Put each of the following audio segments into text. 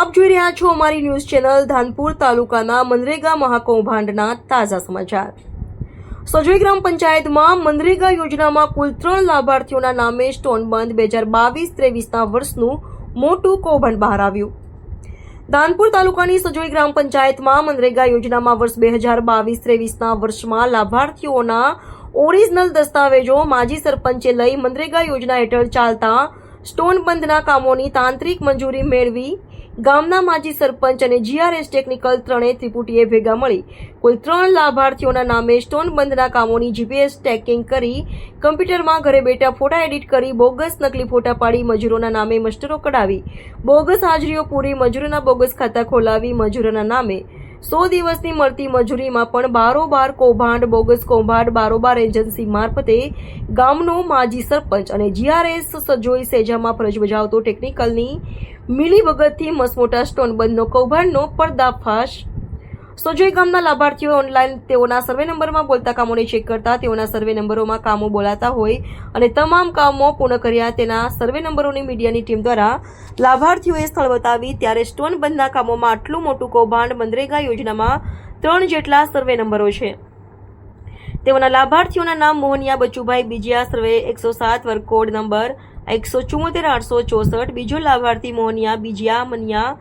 આપ જોઈ રહ્યા છો અમારી ન્યૂઝ ચેનલ ધાનપુર તાલુકાના મનરેગા મહાકૌભાંડના તાજા સમાચાર. સજોઈ ગ્રામ પંચાયતમાં મનરેગા યોજનામાં કુલ ત્રણ લાભાર્થીઓના નામે સ્ટોન બંધ બે હજાર બાવીસ ત્રેવીસના વર્ષનું મોટું કૌભાંડ બહાર આવ્યું. ધાનપુર તાલુકાની સજોઈ ગ્રામ પંચાયતમાં મનરેગા યોજનામાં વર્ષ બે હજાર બાવીસ ત્રેવીસના વર્ષમાં લાભાર્થીઓના ઓરિજિનલ દસ્તાવેજો માજી સરપંચે લઈ મનરેગા યોજના હેઠળ ચાલતા સ્ટોન બંધના કામોની તાંત્રિક મંજૂરી મેળવી ગામના માજી સરપંચ અને જીઆરએસ ટેકનિકલ ત્રણેય ત્રિપુટીએ ભેગા મળી કુલ ત્રણ લાભાર્થીઓના નામે સ્ટોન બંધના કામોની જીપીએસ ટેકિંગ કરી કમ્પ્યુટરમાં ઘરે બેઠા ફોટા એડિટ કરી બોગસ નકલી ફોટા પાડી મજૂરોના નામે મસ્ટરો કઢાવી. બોગસ હાજરીઓ પૂરી મજૂરોના બોગસ ખાતા ખોલાવી મજૂરોના નામે. સો દિવસની મળતી મજૂરીમાં પણ બારોબાર કૌભાંડ, બોગસ કૌભાંડ, બારોબાર એજન્સી મારફતે ગામનો માજી સરપંચ અને જીઆરએસ સજોઈ સેજામાં ફરજ બજાવતો ટેકનિકલની મિલી ભગતથી મસમોટા સ્ટોન બંધનો કૌભાંડનો પર્દાફાશ સજોઈ ગામના લાભાર્થીઓ ઓનલાઈન તેઓના સર્વે નંબરમાં બોલતા કામોને ચેક કરતા તેઓના સર્વે નંબરોમાં કામો બોલાતા હોય અને તમામ કામો પૂર્ણ કર્યા તેના સર્વે નંબરોની મીડિયાની ટીમ દ્વારા લાભાર્થીઓએ સ્થળ બતાવી ત્યારે સ્ટોન બંધના કામોમાં આટલું મોટું કૌભાંડ મનરેગા યોજનામાં ત્રણ જેટલા સર્વે નંબરો છે. તેઓના લાભાર્થીઓના નામ મોહનિયા બચુભાઈ, બીજીયા સર્વે એકસો સાત વર્ગ કોડ નંબર એકસો ચુમ્મોતેર આઠસો ચોસઠ, બીજો લાભાર્થી મોહનિયા, બીજીયા મનિયા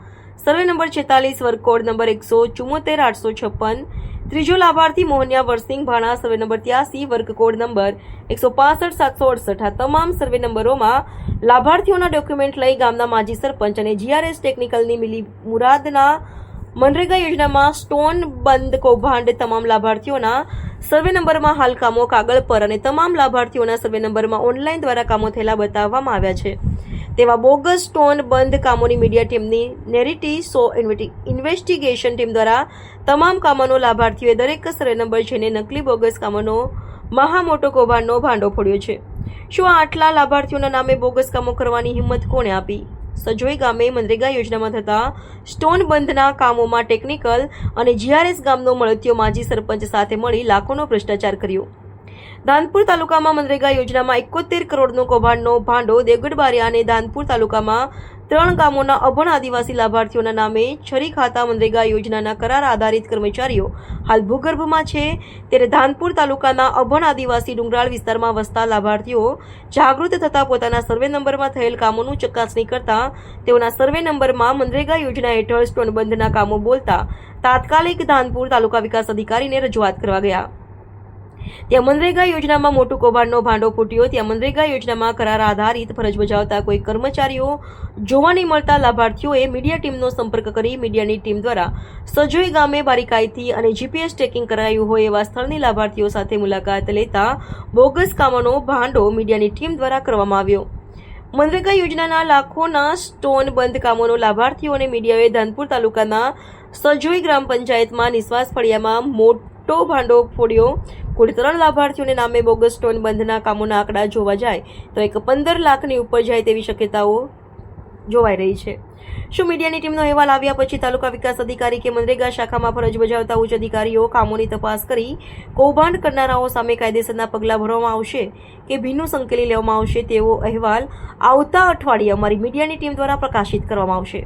સર્વે નંબર છેતાલીસ, વર્ગ કોડ નંબર એકસો ચુમ્મોતેર આઠસો છપ્પન. ત્રીજો લાભાર્થી મોહનિયા વરસિંહ ભાણા, સર્વે નંબર ત્યાસી, વર્ગ કોડ નંબર એકસો પાસઠ, સાતસો અડસઠ. આ તમામ સર્વે નંબરોમાં લાભાર્થીઓના ડોક્યુમેન્ટ લઈ ગામના માજી સરપંચ અને જીઆરએસ ટેકનિકલની મિલી મુરાદના મનરેગા યોજનામાં સ્ટોન બંધ કૌભાંડ તમામ લાભાર્થીઓના સર્વે નંબરમાં હાલ કામો કાગળ પર અને તમામ લાભાર્થીઓના સર્વે નંબરમાં ઓનલાઈન દ્વારા કામો થયેલા બતાવવામાં આવ્યા છે. તેવા બોગસ સ્ટોન બંધ કામોની મીડિયા ટીમની નેરિટી સો ઇન્વેસ્ટિગેશન ટીમ દ્વારા તમામ કામોનો લાભાર્થીઓએ દરેક સર્વે નંબર જઈને નકલી બોગસ કામોનો, મહામોટો કૌભાંડનો ભાંડો ફોડ્યો છે. શું આટલા લાભાર્થીઓના નામે બોગસ કામો કરવાની હિંમત કોણે આપી? સજોઈ ગામે મનરેગા યોજનામાં થતા સ્ટોન બંધના કામોમાં ટેકનિકલ અને જીઆરએસ ગામનો મળતિયો માજી સરપંચ સાથે મળી લાખોનો ભ્રષ્ટાચાર કર્યો. ધાનપુર તાલુકામાં મનરેગા યોજનામાં એકોતેર કરોડનો કૌભાંડનો ભાંડો દેવગઢ બારિયા અને ધાનપુર તાલુકામાં ત્રણ ગામોના અભણ આદિવાસી લાભાર્થીઓના નામે છરી ખાતા મનરેગા યોજનાના કરાર આધારિત કર્મચારીઓ હાલ ભૂગર્ભમાં છે. ત્યારે ધાનપુર તાલુકાના અભણ આદિવાસી ડુંગરાળ વિસ્તારમાં વસતા લાભાર્થીઓ જાગૃત થતા પોતાના સર્વે નંબરમાં થયેલ કામોનું ચકાસણી કરતા તેઓના સર્વે નંબરમાં મનરેગા યોજના હેઠળ સ્ટોનબંધના કામો બોલતા તાત્કાલિક ધાનપુર તાલુકા વિકાસ અધિકારીને રજૂઆત કરવા ગયા. ત્યાં મનરેગા યોજનામાં મોટું કૌભાંડનો ભાંડો ફૂટ્યો. ત્યાં મનરેગા યોજનામાં કરાર આધારિત ફરજ બજાવતા કોઈ કર્મચારીઓ જોવા નહીં મળતા. લાભાર્થીઓએ મીડિયા ટીમનો સંપર્ક કરી મીડિયાની ટીમ દ્વારા સજોઈ ગામે બારીકાઈથી અને જીપીએસ ટેકિંગ કરાયું હોય એવા સ્થળની લાભાર્થીઓ સાથે મુલાકાત લેતા બોગસ કામોનો ભાંડો મીડિયાની ટીમ દ્વારા કરવામાં આવ્યો. મનરેગા યોજનાના લાખોના સ્ટોન બંધ કામોનો લાભાર્થીઓને મીડિયાએ ધાનપુર તાલુકાના સજોઈ ગ્રામ પંચાયતમાં નિશ્વાસ ફળિયામાં મોટો ભાંડો ફોડ્યો. કુલ ત્રણ લાભાર્થીઓને નામે બોગસ સ્ટોન બંધના કામોના આંકડા જોવા જાય તો એક પંદર લાખની ઉપર જાય તેવી શક્યતાઓ જોવાઈ રહી છે. શું મીડિયાની ટીમનો અહેવાલ આવ્યા પછી તાલુકા વિકાસ અધિકારી કે મનરેગા શાખામાં ફરજ બજાવતા ઉચ્ચ અધિકારીઓ કામોની તપાસ કરી કૌભાંડ કરનારાઓ સામે કાયદેસરના પગલાં ભરવામાં આવશે કે ભીનું સંકેલી લેવામાં આવશે તેવો અહેવાલ આવતા અઠવાડિયે અમારી મીડિયાની ટીમ દ્વારા પ્રકાશિત કરવામાં આવશે.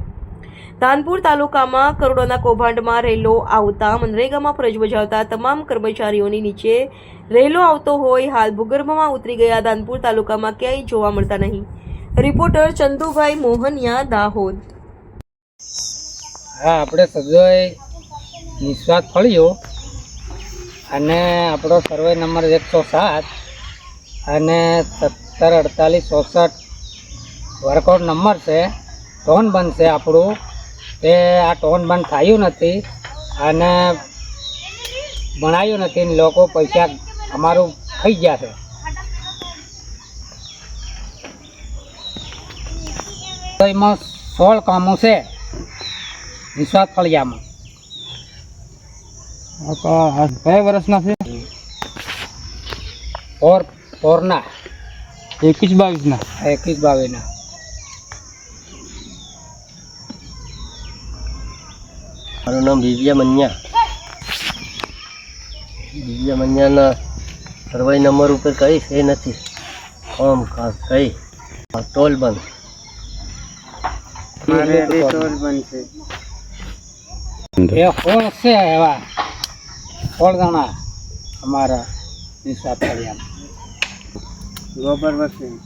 ધાનપુર તાલુકામાં કરોડોના કૌભાંડમાં રેલો આવતા મનરેગામાં ફરજ બજાવતા તમામ કર્મચારીઓની નીચે રેલો આવતો હોય, હાલ ભૂગર્ભમાં ઉતરી ગયા ધાનપુર તાલુકામાં ક્યાંય જોવા મળતા નહીં. રિપોર્ટર ચંદુભાઈ મોહનિયા, દાહોદ. હા, આપણે સદોય નિસ્વાદ ફળ્યો અને આપણો સર્વે નંબર એકસો સાત અને સત્તર અડતાલીસ ચોસઠ વર્કઆઉટ નંબર છે બંધ છે આપણું. તે આ ટોન બંધ થયું નથી અને ભણાયું નથી ને લોકો પૈસા અમારું ખાઈ ગયા છે. તો એમાં સોળ કામો છે વિશ્વાસ ફળિયામાં. કયા વર્ષના છે? ફોર ફોરના. એકવીસ બાવીસના. એકવીસ બાવીસના. મારું નામ વિજયા મન્યા. વિજયા મન્યાના સર્વાઈ નંબર ઉપર કઈ એ નથી. કોમ ખાસ કઈ? ટોલ બંધ. એ ફોન છે એવા? ફોળ જણા અમારા વિશ્વાસ ગોબર વરસિંહ.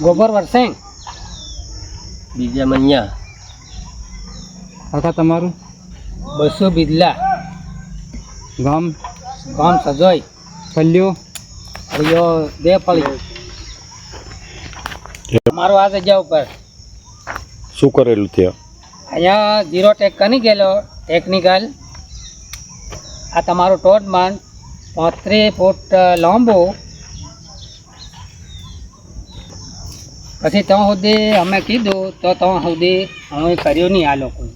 ગોબર વરસિંહ? બીજા મન્યા. કાકા તમારું? બસો બિદલા. ગામ? ગામ સજોય ફલ્યો? ફળિયો બે ફળ્યો મારો આ જગ્યા ઉપર. શું કરેલું ત્યાં? અહીંયા ઝીરો ટેક કની ગયેલો ટેકનિકલ આ તમારો ટોટ માન પાંત્રીસ ફૂટ લાંબો. પછી ત્યાં સુધી અમે કીધું તો ત્યાં સુધી અમે કર્યું નહીં આ લોકોએ.